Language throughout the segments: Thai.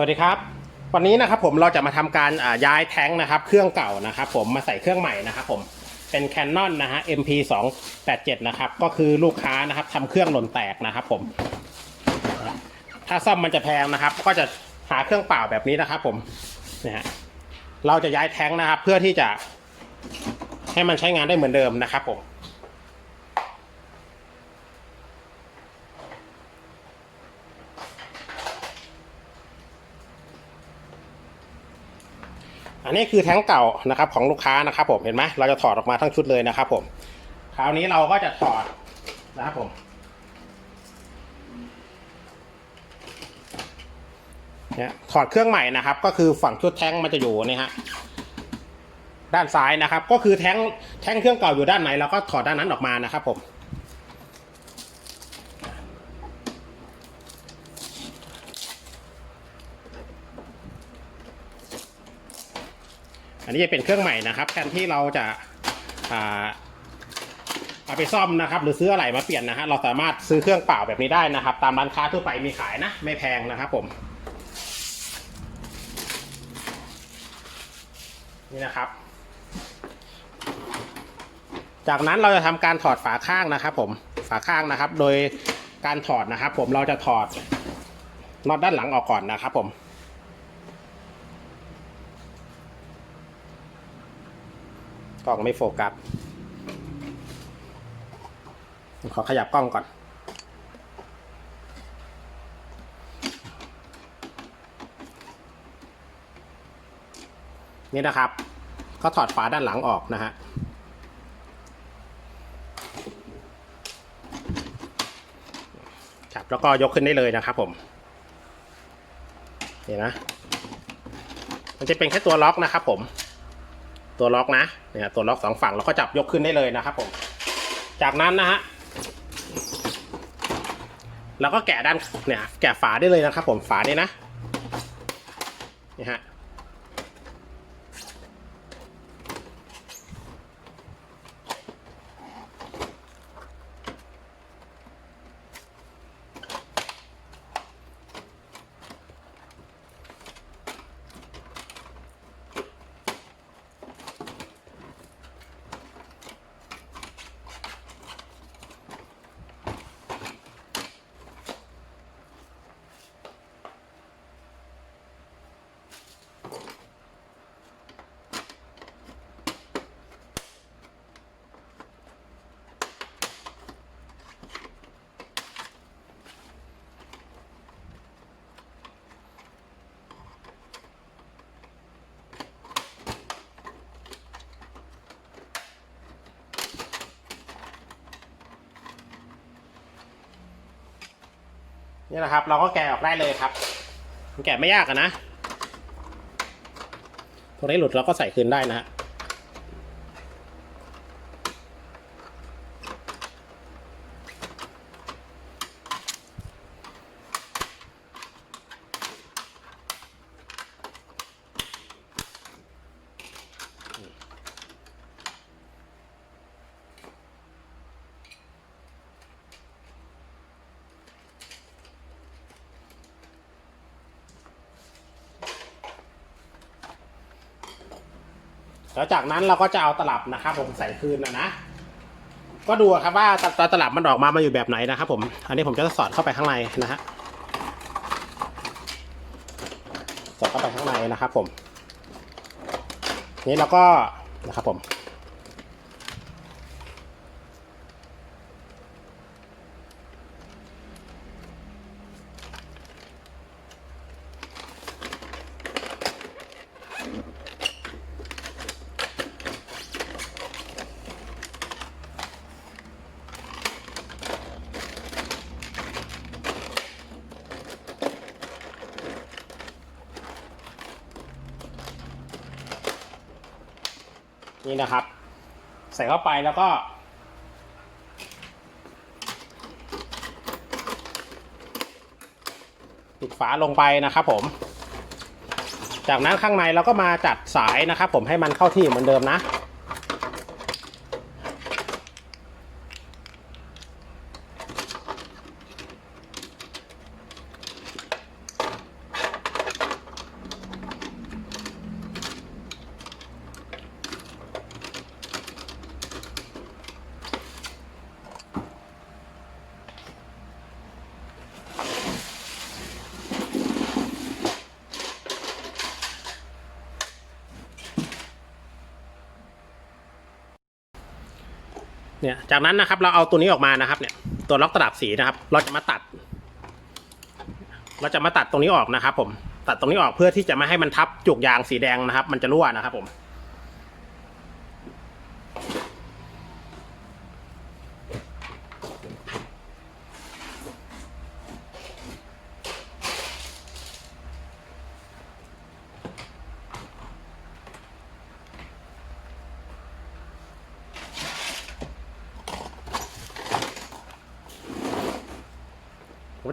สวัสดีครับ วันนี้นะครับผมเราจะมาทำการย้ายแท้งนะครับ เครื่องเก่านะครับผมมาใส่เครื่องใหม่นะครับผมเป็น Canon นะฮะ MP 2 8 7นะครับก็คือลูกค้านะครับทำเครื่องหล่นแตกนะครับผม ถ้าซ่อมมันจะแพงนะครับ ก็จะหาเครื่องเปล่าแบบนี้นะครับผมนะฮะเราจะย้ายแท้งนะครับ เพื่อที่จะให้มันใช้งานได้เหมือนเดิมนะครับผม อันนี้คือแท้งเก่านะครับของลูกค้านะครับผมเห็นไหมเราจะถอดออกมาทั้งชุดเลยนะครับผมคราวนี้เราก็จะถอดนะครับผมเนี่ยถอดเครื่องใหม่นะครับ ก็คือฝั่งชุดแท้งมันจะอยู่นี่ฮะด้านซ้ายนะครับ ก็คือแท้งแท้งเครื่องเก่าอยู่ด้านไหนเราก็ถอดด้านนั้นออกมานะครับผม อันนี้จะเป็นเครื่องใหม่นะครับแทนที่เราจะเอาไปซ่อมนะครับ หรือซื้ออะไรมาเปลี่ยนนะฮะเราสามารถซื้อเครื่องเปล่าแบบนี้ได้นะครับ ตามร้านค้าทั่วไปมีขายนะ ไม่แพงนะครับผมนี่นะครับ จากนั้นเราจะทำการถอดฝาข้างนะครับ ผมฝาข้างนะครับ โดยการถอดนะครับ ผมเราจะถอดน็อตด้านหลังออกก่อนนะครับ ผม ล้องไม่โฟกัสขอขยับกล้องก่อน นี่นะครับ ก็ถอดฝาด้านหลังออกนะฮะครับแล้วก็ยกขึ้นได้เลยนะครับผมเห็นนะ มันจะเป็นแค่ตัวล็อกนะครับผม ตัวล็อกนะเนี่ยตัวล็อกสองฝั่งเราก็จับยกขึ้นได้เลยนะครับผม จากนั้นนะฮะเราก็แกะด้านเนี่ยแกะฝาได้เลยนะครับผมฝาเนี่ยนะนี่ฮะ นี่นะครับ เราก็แกะออกได้เลยครับมันแกะไม่ยากอะนะตรงนี้หลุดเราก็ใส่คืนได้นะฮะ แล้วจากนั้นเราก็จะเอาตลับนะครับ ผมใส่คืนนะนะ ก็ดูครับว่าตตตลับมันออกมามาอยู่แบบไหนนะครับผม อันนี้ผมจะสอดเข้าไปข้างในนะฮะ สอดเข้าไปข้างในนะครับผม นี้เราก็นะครับผม นี่นะครับ ใส่เข้าไปแล้วก็ ปิดฝาลงไปนะครับผม จากนั้นข้างในเราก็มาจัดสายนะครับผมให้มันเข้าที่เหมือนเดิมนะ เนี่ยจากนั้นนะครับเราเอาตัวนี้ออกมานะครับ เนี่ยตัวล็อกตลับสีนะครับ เราจะมาตัด เราจะมาตัดตรงนี้ออกนะครับ ผมตัดตรงนี้ออกเพื่อที่จะไม่ให้มันทับจุกยางสีแดงนะครับ มันจะรั่วนะครับ ผม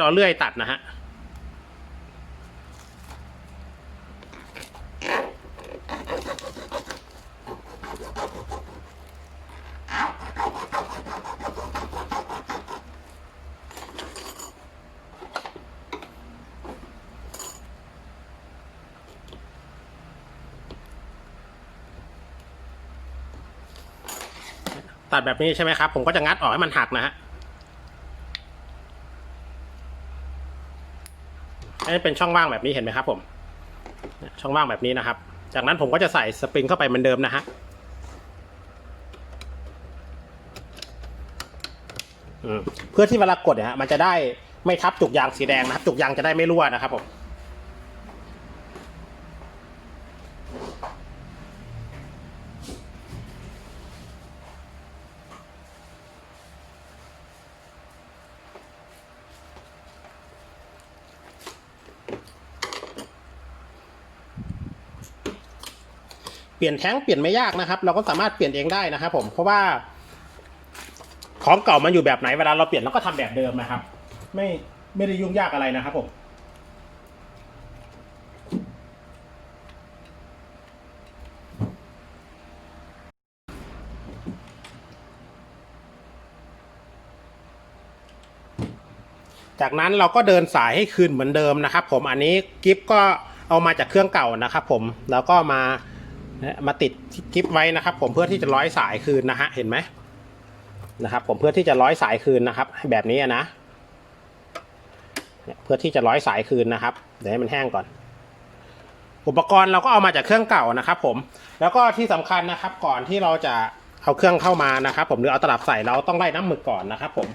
จะเอาเลื่อยตัดนะฮะตัดแบบนี้ใช่ไหมครับ ผมก็จะงัดออกให้มันหักนะฮะ นี้เป็นช่องว่างแบบนี้เห็นไหมครับผม ช่องว่างแบบนี้นะครับ จากนั้นผมก็จะใส่สปริงเข้าไปเหมือนเดิมนะฮะเพื่อที่เวลากดเนี่ยฮะมันจะได้ไม่ทับจุกยางสีแดงนะครับ จุกยางจะได้ไม่รั่วนะครับผม เปลี่ยนแท้งเปลี่ยนไม่ยากนะครับ เราก็สามารถเปลี่ยนเองได้นะครับผมเพราะว่าของเก่ามันอยู่แบบไหนเวลาเราเปลี่ยนเราก็ทำแบบเดิมนะครับ ไม่ไม่ได้ยุ่งยากอะไรนะครับผมจากนั้นเราก็เดินสายให้คืนเหมือนเดิมนะครับ ผมอันนี้กิฟก็เอามาจากเครื่องเก่านะครับ ผมแล้วก็มา มาติดกิฟไว้นะครับ ผมเพื่อที่จะร้อยสายคืนนะฮะเห็นไหมนะครับ ผมเพื่อที่จะร้อยสายคืนนะครับ แบบนี้นะเพื่อที่จะร้อยสายคืนนะครับ เดี๋ยวให้มันแห้งก่อน อุปกรณ์เราก็เอามาจากเครื่องเก่านะครับ ผมแล้วก็ที่สำคัญนะครับ ก่อนที่เราจะเอาเครื่องเข้ามานะครับ ผมหรือเอาตลับใส่เราต้องไล่น้ำหมึกก่อนนะครับ ผม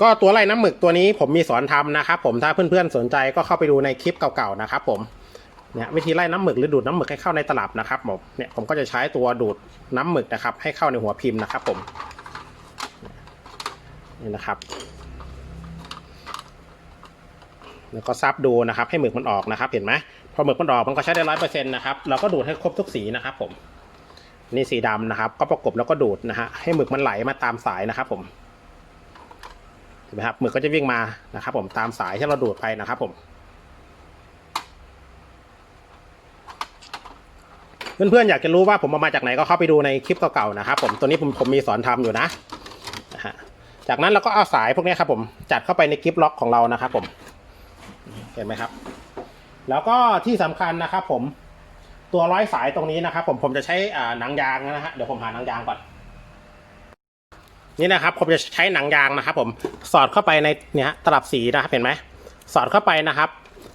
ก็ตัวไล่น้ำหมึกตัวนี้ผมมีสอนทำนะครับผมถ้าเพื่อนๆสนใจก็เข้าไปดูในคลิปเก่าๆนะครับผมเนี่ยวิธีไล่น้ำหมึกหรือดูดน้ำหมึกให้เข้าในตลับนะครับผมเนี่ยผมก็จะใช้ตัวดูดน้ำหมึกนะครับ ให้เข้าในหัวพิมพ์นะครับผมนี่นะครับ แล้วก็ซับดูนะครับ ให้หมึกมันออกนะครับ เห็นไหมพอหมึกมันออกมันก็ใช้ได้ร้อยเปอร์เซ็นต์นะครับเราก็ดูดให้ครบทุกสีนะครับ ผมนี่สีดำนะครับ ก็ประกบแล้วก็ดูดนะฮะให้หมึกมันไหลมาตามสายนะครับ ผม ห็นไหมครับหมึกก็จะวิ่งมานะครับ ผมตามสายที่เราดูดไปนะครับ ผม เพื่อนๆอยากจะรู้ว่าผมเอามาจากไหนก็เข้าไปดูในคลิปเก่าๆนะครับ ผมตัวนี้ผมผมมีสอนทำอยู่นะจากนั้นเราก็เอาสายพวกนี้ครับ ผมจัดเข้าไปในกิฟล็อกของเรานะครับ ผมเห็นไหมครับ แล้วก็ที่สำคัญนะครับ ผมตัวร้อยสายตรงนี้นะครับ ผมผมจะใช้หนังยางนะฮะเดี๋ยวผมหาหนังยางก่อน นี่นะครับผมจะใช้หนังยางนะครับ ผมสอดเข้าไปในเนี่ยตลับสีนะครับเห็นไหมสอดเข้าไปนะครับ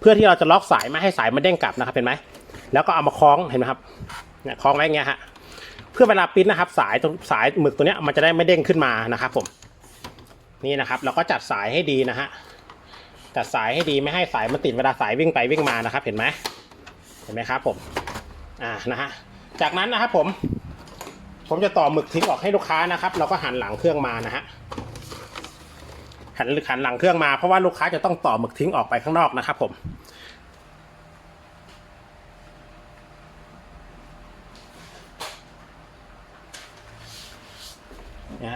เพื่อที่เราจะล็อกสายไม่ให้สายมันเด้งกลับนะครับเห็นไหมแล้วก็เอามาคล้องเห็นไหมครับเนี่ยคล้องไว้อย่างเงี้ยฮะเพื่อเวลาปิ้นนะครับ สายตรงสายหมึกตัวเนี้ยมันจะได้ไม่เด้งขึ้นมานะครับ ผม นี่นะครับ เราก็จัดสายให้ดีนะฮะจัดสายให้ดีไม่ให้สายมันติดเวลาสายวิ่งไปวิ่งมานะครับ เห็นไหมเห็นไหมครับ ผม อ่านะฮะจากนั้นนะครับผม ผมจะต่อหมึกทิ้งออกให้ลูกค้านะครับ เราก็หันหลังเครื่องมานะฮะหันหันหลังเครื่องมาเพราะว่าลูกค้าจะต้องต่อหมึกทิ้งออกไปข้างนอกนะครับ ผม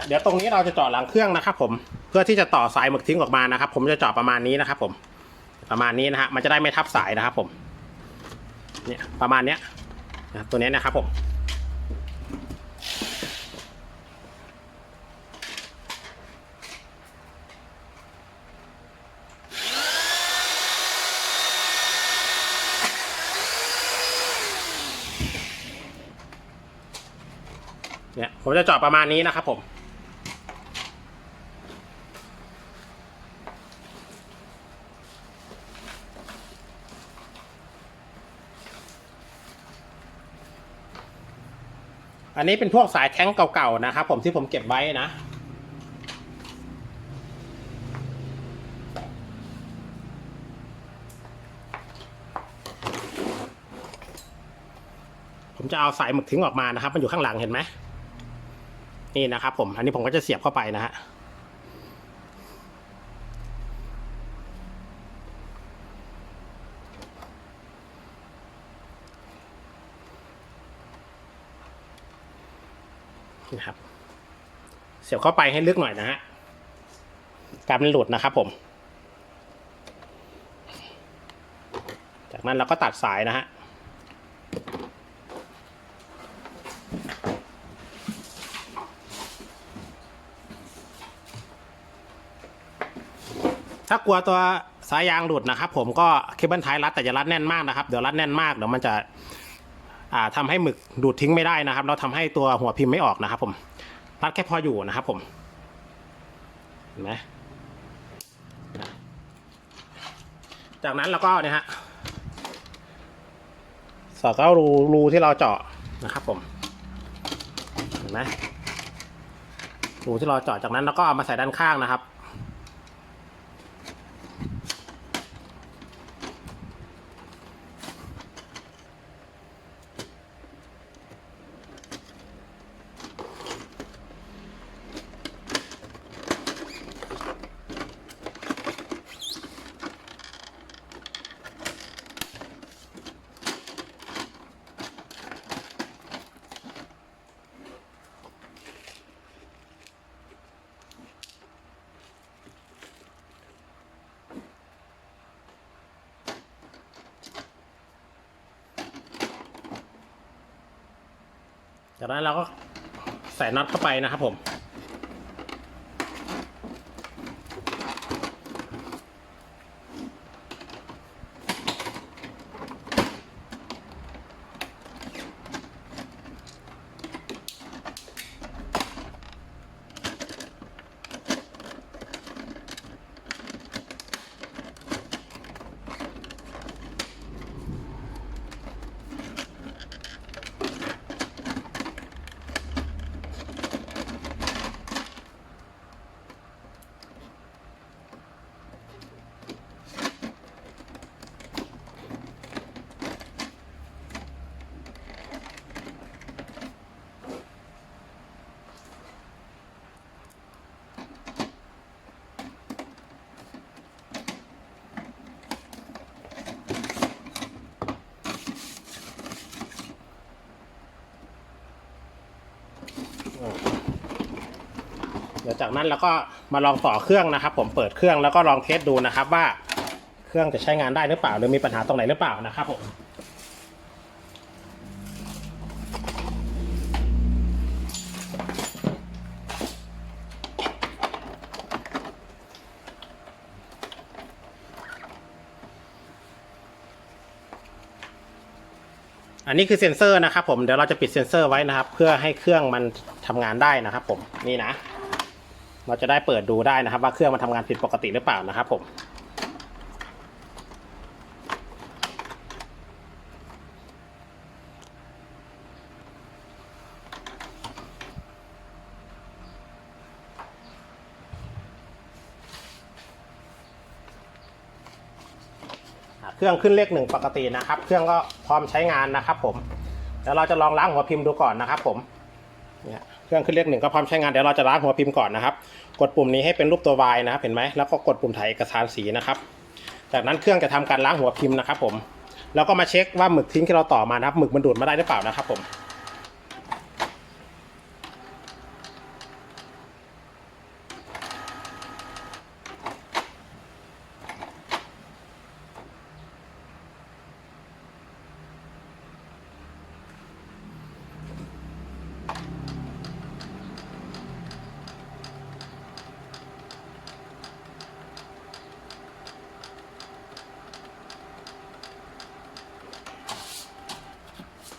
เดี๋ยวตรงนี้เราจะเจาะหลังเครื่องนะครับ ผมเพื่อที่จะต่อสายหมึกทิ้งออกมานะครับ ผมจะเจาะประมาณนี้นะครับ ผม ประมาณนี้นะฮะมันจะได้ไม่ทับสายนะครับ ผม เนี่ยประมาณเนี้ยนะตัวนี้นะครับผม เนี่ยผมจะจาะประมาณนี้นะครับผมอันนี้เป็นพวกสายแท้งเก่าๆนะครับผมที่ผมเก็บไว้นะ ผมจะเอาสายหมึกทิ้งออกมานะครับ มันอยู่ข้างหลังเห็นไหม นี่นะครับผม อันนี้ผมก็จะเสียบเข้าไปนะฮะนะครับ เสียบเข้าไปให้ลึกหน่อยนะฮะการมันหลุดนะครับผม จากนั้นเราก็ตัดสายนะฮะ ถ้ากลัวตัวสายยางหลุดนะครับ ผมก็เคเบิลไทยรัดแต่จะรัดแน่นมากนะครับเดี๋ยวรัดแน่นมากเดี๋ยวมันจะอ่าทำให้หมึกดูดทิ้งไม่ได้นะครับ เราทำให้ตัวหัวพิมพ์ไม่ออกนะครับ ผมรัดแค่พออยู่นะครับ ผมเห็นไหมจากนั้นเราก็เนี่ยฮะสอดเข้ารูรูที่เราเจาะนะครับ ผมเห็นไหมรูที่เราเจาะจากนั้นเราก็เอามาใส่ด้านข้างนะครับ จากนั้นเราก็ใส่น็อตเข้าไปนะครับผม จากนั้นเราก็มาลองต่อเครื่องนะครับ ผมเปิดเครื่องแล้วก็ลองเทสดูนะครับ ว่าเครื่องจะใช้งานได้หรือเปล่า หรือมีปัญหาตรงไหนหรือเปล่านะครับผมอันนี้คือเซ็นเซอร์นะครับผมเดี๋ยวเราจะปิดเซ็นเซอร์ไว้นะครับ เพื่อให้เครื่องมันทำงานได้นะครับผมนี่นะ เราจะได้เปิดดูได้นะครับ ว่าเครื่องมันทำงานผิดปกติหรือเปล่านะครับผมเครื่องขึ้นเลขหนึ่งปกตินะครับ เครื่องก็พร้อมใช้งานนะครับผมเดี๋ยวเราจะลองล้างหัวพิมพ์ดูก่อนนะครับผมเนี่ย เครื่องขึ้นเลขหนึ่งก็พร้อมใช้งานเดี๋ยวเราจะล้างหัวพิมพ์ก่อนนะครับ กดปุ่มนี้ให้เป็นรูปตัว Y นะครับ เห็นไหมแล้วก็กดปุ่มถ่ายเอกสารสีนะครับ จากนั้นเครื่องจะทำการล้างหัวพิมพ์นะครับผม แล้วก็มาเช็คว่าหมึกทิ้งที่เราต่อมานะครับหมึกมันดูดมาได้หรือเปล่านะครับผม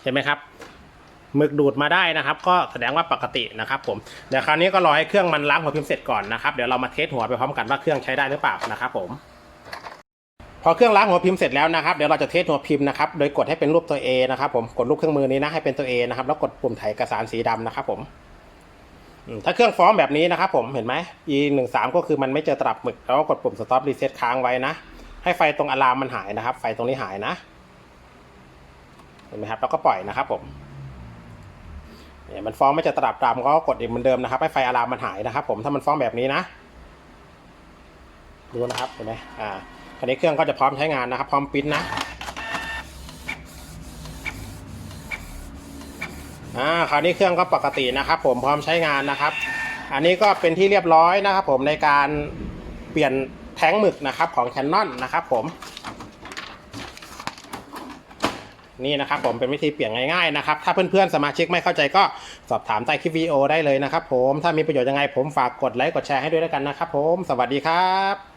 ห็นไหมครับหมึกดูดมาได้นะครับ ก็แสดงว่าปกตินะครับผมเดี๋ยวคราวนี้ก็รอให้เครื่องมันล้างหัวพิมพ์เสร็จก่อนนะครับเดี๋ยวเรามาเทสหัวไปพร้อมกันว่าเครื่องใช้ได้หรือเปล่านะครับผม พอเครื่องล้างหัวพิมพ์เสร็จแล้วนะครับเดี๋ยวเราจะเทสหัวพิมพ์นะครับโดยกดให้เป็นรูปตัว A นะครับผมกดรูปเครื่องมือนี้นะให้เป็นตัว A นะครับแล้วกดปุ่มถ่ายเอกสารสีดำนะครับผมถ้าเครื่องฟ้องแบบนี้นะครับผมเห็นไหม e หนึ่งสามก็คือมันไม่เจอตลับหมึกแล้วก็กดปุ่ม stop reset ค้างไว้นะ ให้ไฟตรงอะลามมันหายนะครับ ไฟตรงนี้หายนะ เห็นไหมครับแล้วก็ปล่อยนะครับผมเนี่ยมันฟ้องไม่จอตลับดำก็กดอีกเหมือนเดิมนะครับ ให้ไฟอะลามมันหายนะครับ ผมถ้ามันฟ้องแบบนี้นะดูนะครับเห็นไหมอ่าคราวนี้เครื่องก็จะพร้อมใช้งานนะครับ พร้อมปริ้นนะอ่าคราวนี้เครื่องก็ปกตินะครับ ผมพร้อมใช้งานนะครับ อันนี้ก็เป็นที่เรียบร้อยนะครับ ผมในการเปลี่ยนแท้งหมึกนะครับของ Canon นะครับ ผม นี่นะครับผมเป็นวิธีเปลี่ยนง่ายๆนะครับ ถ้าเพื่อนๆสมาชิกไม่เข้าใจก็สอบถามใต้คลิปวิดีโอได้เลยนะครับผม ถ้ามีประโยชน์ยังไงผมฝากกดไลค์กดแชร์ให้ด้วยแล้วกันนะครับผม สวัสดีครับ